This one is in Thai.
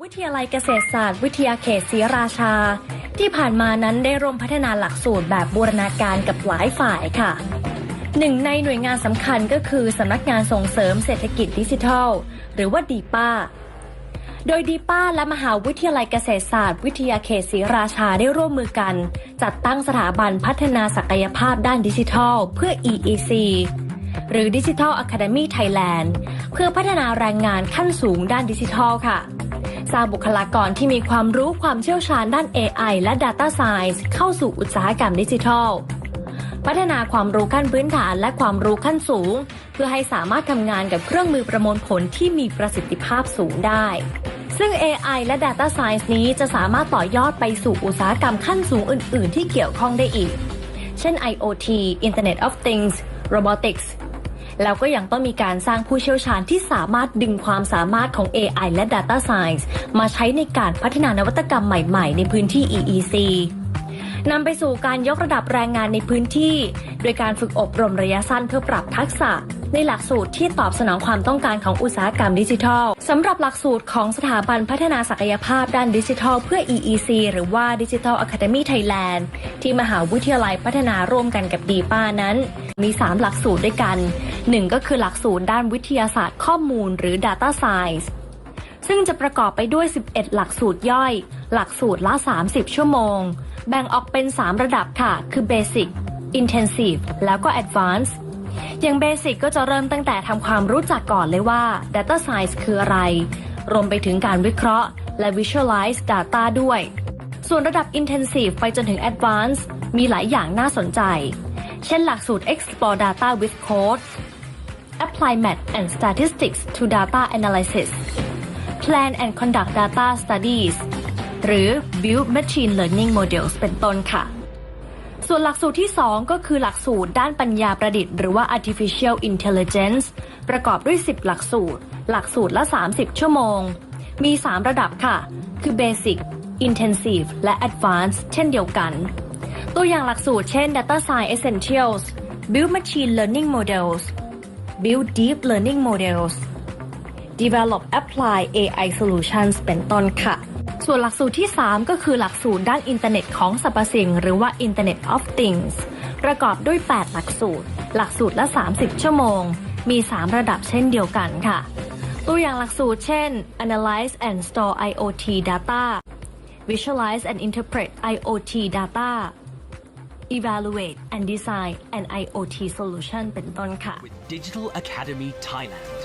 วิทยาลัยเกษตรศาสตร์ วิทยาเขตศรีราชา ที่ผ่านมานั้นได้ร่วมพัฒนาหลักสูตรแบบบูรณาการกับหลายฝ่ายค่ะ หนึ่งในหน่วยงานสำคัญก็คือสำนักงานส่งเสริมเศรษฐกิจดิจิทัล หรือว่าดีป้า โดยดีป้าและมหาวิทยาลัยเกษตรศาสตร์ วิทยาเขตศรีราชาได้ร่วมมือกัน จัดตั้งสถาบันพัฒนาศักยภาพด้านดิจิทัล เพื่อ EEC หรือ Digital Academy Thailand เพื่อพัฒนาแรงงานขั้นสูงด้านดิจิทัลค่ะ สร้างบุคลากรที่มีความรู้ความเชี่ยวชาญด้าน AI และ Data Science เข้าสู่อุตสาหกรรมดิจิทัล พัฒนาความรู้ขั้นพื้นฐานและความรู้ขั้นสูง เพื่อให้สามารถทำงานกับเครื่องมือประมวลผลที่มีประสิทธิภาพสูงได้ ซึ่ง AI และ Data Science นี้จะสามารถต่อยอดไปสู่อุตสาหกรรมขั้นสูงอื่น ๆ ที่เกี่ยวข้องได้อีก เช่น IoT Internet of Things Robotics แล้วก็ยังต้องมีการสร้างผู้เชี่ยวชาญที่สามารถดึงความสามารถของ AI และ Data Science มาใช้ในการพัฒนานวัตกรรมใหม่ๆ ในพื้นที่ EEC นำไปสู่การยกระดับแรงงานในพื้นที่ โดยการฝึกอบรมระยะสั้นเพื่อปรับทักษะ ในหลักสูตรที่ตอบสนองความต้องการของอุตสาหกรรมดิจิทัลสำหรับหลักสูตรของสถาบันพัฒนาศักยภาพด้านดิจิทัลเพื่อ EEC หรือว่า Digital Academy Thailand ที่มหาวิทยาลัยพัฒนาร่วมกันกับดีป้านั้น มี 3 หลักสูตรด้วยกัน 1 ก็คือหลักสูตรด้านวิทยาศาสตร์ข้อมูลหรือ Data Science ซึ่งจะประกอบไปด้วย 11 หลักสูตรย่อย หลักสูตรละ 30 ชั่วโมง แบ่งออกเป็น 3 ระดับค่ะ คือ Basic Intensive แล้วก็ Advanced อย่าง Basic ก็จะเริ่มตั้งแต่ทำความรู้จักก่อนเลยว่า Data Science คืออะไร รวมไปถึงการวิเคราะห์ และ Visualize Data ด้วย ส่วนระดับ Intensive ไปจนถึง Advanced มีหลายอย่างน่าสนใจ เช่นหลักสูตร Explore Data with Code Apply Math and Statistics to Data Analysis Plan and Conduct Data Studies หรือ Build Machine Learning Models เป็นต้นค่ะ ส่วนหลักสูตรที่ 2 ก็คือหลักสูตรด้านปัญญาประดิษฐ์หรือว่า Artificial Intelligence ประกอบด้วย 10 หลักสูตร หลักสูตรละ 30 ชั่วโมง มี 3 ระดับค่ะ คือ Basic Intensive และ Advanced เช่นเดียวกัน ตัวอย่างหลักสูตรเช่น Data Science Essentials Build Machine Learning Models Build Deep Learning Models Develop Apply AI Solutions เป็นต้นค่ะ ส่วนหลักสูตรที่ 3 ก็คือหลักสูตรด้านอินเทอร์เน็ตของสรรพสิ่ง หรือว่า Internet of Things ประกอบด้วย 8 หลักสูตร หลักสูตรละ 30 ชั่วโมง มี 3 ระดับเช่นเดียวกันค่ะ ตัวอย่างหลักสูตรเช่น Analyze and Store IoT Data Visualize and Interpret IoT Data Evaluate and Design an IoT Solution เป็นต้นค่ะ with Digital Academy Thailand.